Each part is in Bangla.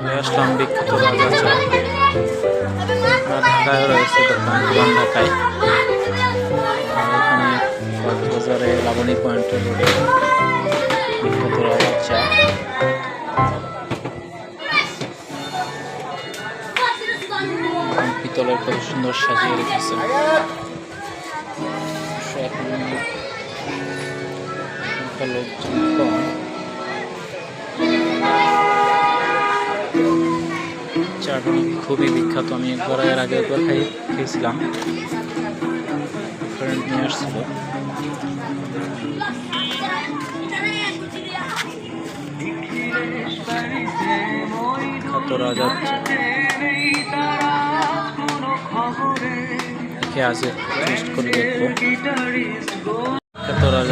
চলে বিখ্যাত চা ঢাকায় রয়েছে দোকান ঢাকায় আর লাবণী পয়েন্টের রোডে বিখ্যাত রাজা চা। পিতলের কত সুন্দর সাজিয়ে রেখেছে। লোকজন কম। চাটনি খুবই বিখ্যাত। আমি একবার এর আগে একবার খাই খেয়েছিলাম।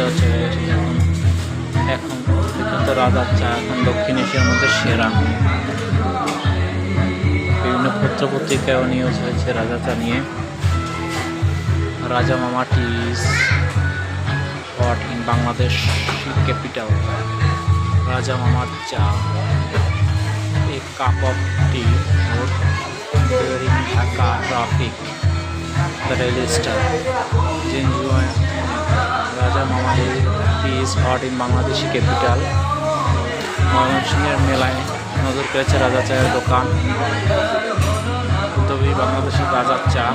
আছে এখন? এখন চা এখন দক্ষিণ এশিয়ার মধ্যে সেরা। বিভিন্ন পত্র পত্রিকায়ও নিউজ হয়েছে রাজা চা নিয়ে। Raja Mama tea's hot in Bangladesh capital Raja মামার চা a cup of tea Dhaka traffic the star Raja Mama tea hot in Bangladeshi capital ময়মনসিংহের মেলায় নজর পেয়েছে রাজা চায়ের দোকান। উদ্যোগী বাংলাদেশের রাজার চা।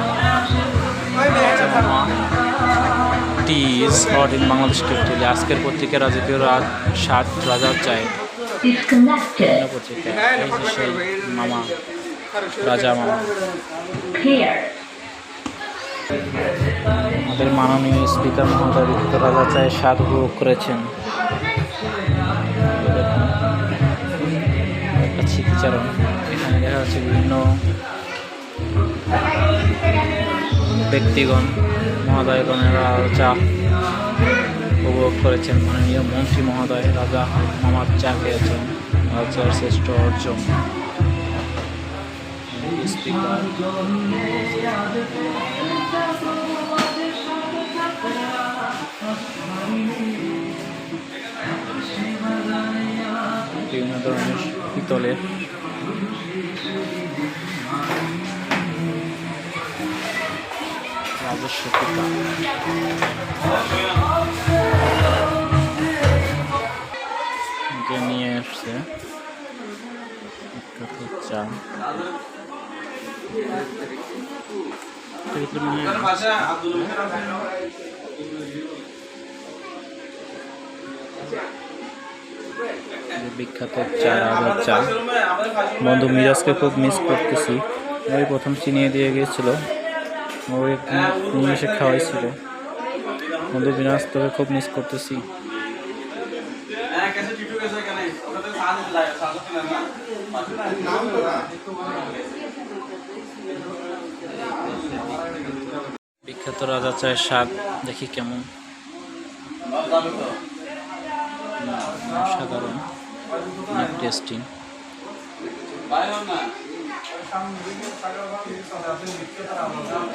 Tea is hot in Bangladesh capital আজকের পত্রিকা রাজকীয় রাজ সাত রাজার চায়। পত্রিকা এই যে সেই মামা রাজা মামা। আমাদের মাননীয় স্পিকার মহোদয় বিখ্যাত রাজা চায় স্বাদ উপভোগ করেছেন। স্মৃতিচারণ। এখানে দেখা যাচ্ছে বিভিন্ন ব্যক্তিগণ, মহোদয়গণেরা চা উপভোগ করেছেন মাননীয় মন্ত্রী মহোদয়, রাজা মামার চা খেয়েছেন রাজার শ্রেষ্ঠ অর্জন। বিভিন্ন ধরনের পিতলের বিখ্যাত চা চা। বন্ধু মিরাজকে খুব মিস করতেছি। ওই প্রথম চিনিয়ে দিয়ে গিয়েছিল। ওই নিমেষে খাওয়াইছিল। বন্ধু মিরাজ তোকে খুব মিস করতেছি। বিখ্যাত রাজা চায়ের স্বাদ দেখি কেমন। সাধারণ 상무기 사과방 일선 같은 밑에 따라가다